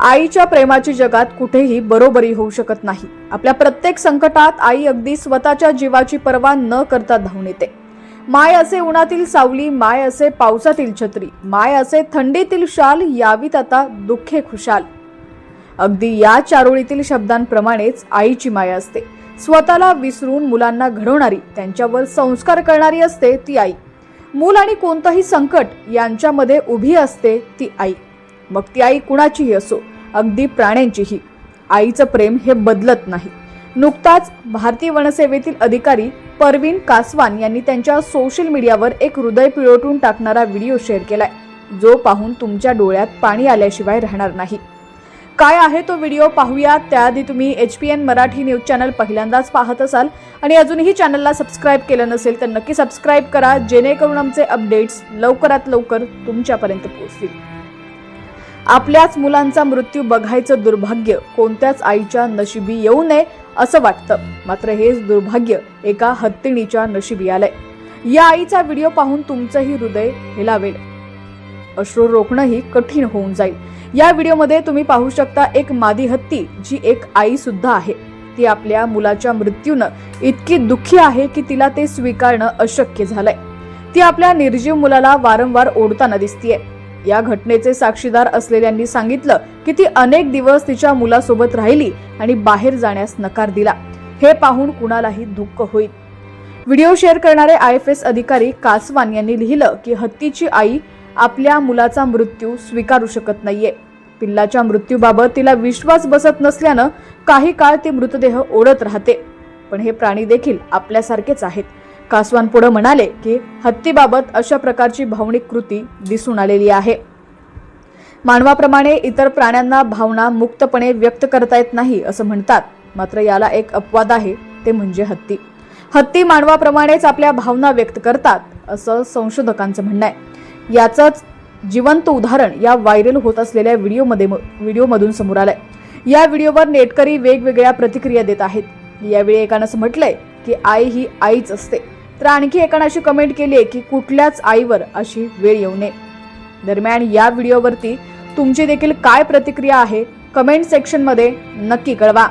आईच्या प्रेमाची जगात कुठेही बरोबरी होऊ शकत नाही. आपल्या प्रत्येक संकटात आई अगदी स्वतःच्या जीवाची पर्वा न करता धावून येते. माय असे उन्हातील सावली माय असे पावसातील छत्री माय असे थंडीतील शाल यावीत आता दुःखे खुशाल. अगदी या चारोळीतील शब्दांप्रमाणेच आईची माया असते. स्वतःला विसरून मुलांना घडवणारी त्यांच्यावर संस्कार करणारी असते ती आई. मूल आणि कोणतंही संकट यांच्यामध्ये उभी असते ती आई. मग ती आई कुणाचीही असो अगदी प्राण्यांचीही. आईचं प्रेम हे बदलत नाही. नुकताच भारतीय वनसेवेतील अधिकारी परवीन कासवान यांनी त्यांच्या सोशल मीडियावर एक हृदय पिळवटून टाकणारा व्हिडिओ शेअर केलाय. जो पाहून तुमच्या डोळ्यात पाणी आल्याशिवाय राहणार नाही. काय आहे तो व्हिडिओ पाहूया. त्याआधी तुम्ही H P N Marathi news channel पहिल्यांदाच पाहत असाल आणि अजूनही चॅनलला सबस्क्राईब केलं नसेल तर नक्की सबस्क्राईब करा जेणेकरून आमचे अपडेट्स लवकरात लवकर तुमच्यापर्यंत पोहोचतील. आपल्याच मुलांचा मृत्यू बघायचं दुर्भाग्य कोणत्याच आईच्या नशिबी येऊ नये असं वाटतं. मात्र हेच दुर्भाग्य एका हत्तीणीच्या नशिबी आलंय. या आईचा व्हिडिओ पाहून तुमचंही हृदय हेलावेल. अश्रू रोखणंही कठीण होऊन जाईल. या व्हिडिओमध्ये तुम्ही पाहू शकता एक मादी हत्ती जी एक आई सुद्धा आहे. ती आपल्या मुलाच्या मृत्यूनं इतकी दुःखी आहे की तिला ते स्वीकारणं अशक्य झालंय. ती आपल्या निर्जीव मुलाला वारंवार ओढताना दिसतीये. या घटनेचे साक्षीदार असलेल्यांनी सांगितलं की ती अनेक दिवस तिच्या मुलासोबत राहिली आणि बाहेर जाण्यास नकार दिला. हे पाहून कुणालाही दुःख होईल. व्हिडिओ शेअर करणारे आय एफ एस अधिकारी कासवान यांनी लिहिलं की हत्तीची आई आपल्या मुलाचा मृत्यू स्वीकारू शकत नाहीये. पिल्लाच्या मृत्यूबाबत तिला विश्वास बसत नसल्यानं काही काळ ती मृतदेह ओढत राहते. पण हे प्राणी देखील आपल्यासारखेच आहेत. कासवान पुढे म्हणाले की हत्तीबाबत अशा प्रकारची भावनिक कृती दिसून आलेली आहे. मानवाप्रमाणे इतर प्राण्यांना भावना मुक्तपणे व्यक्त करता येत नाही असं म्हणतात. मात्र याला एक अपवाद आहे ते म्हणजे हत्ती. हत्ती मानवाप्रमाणेच आपल्या भावना व्यक्त करतात असं संशोधकांचं म्हणणं आहे. याचंच जिवंत उदाहरण या व्हायरल होत असलेल्या व्हिडिओमध्ये व्हिडिओमधून समोर आलंय. या व्हिडिओवर नेटकरी वेगवेगळ्या प्रतिक्रिया देत आहेत. यावेळी एकानं असं म्हटलंय की आई ही आईच असते. तर आणखी एकानं अशी कमेंट केली आहे की कुठल्याच आईवर अशी वेळ येऊ नये. दरम्यान या व्हिडिओवरती तुमची देखील काय प्रतिक्रिया आहे कमेंट सेक्शनमध्ये नक्की कळवा.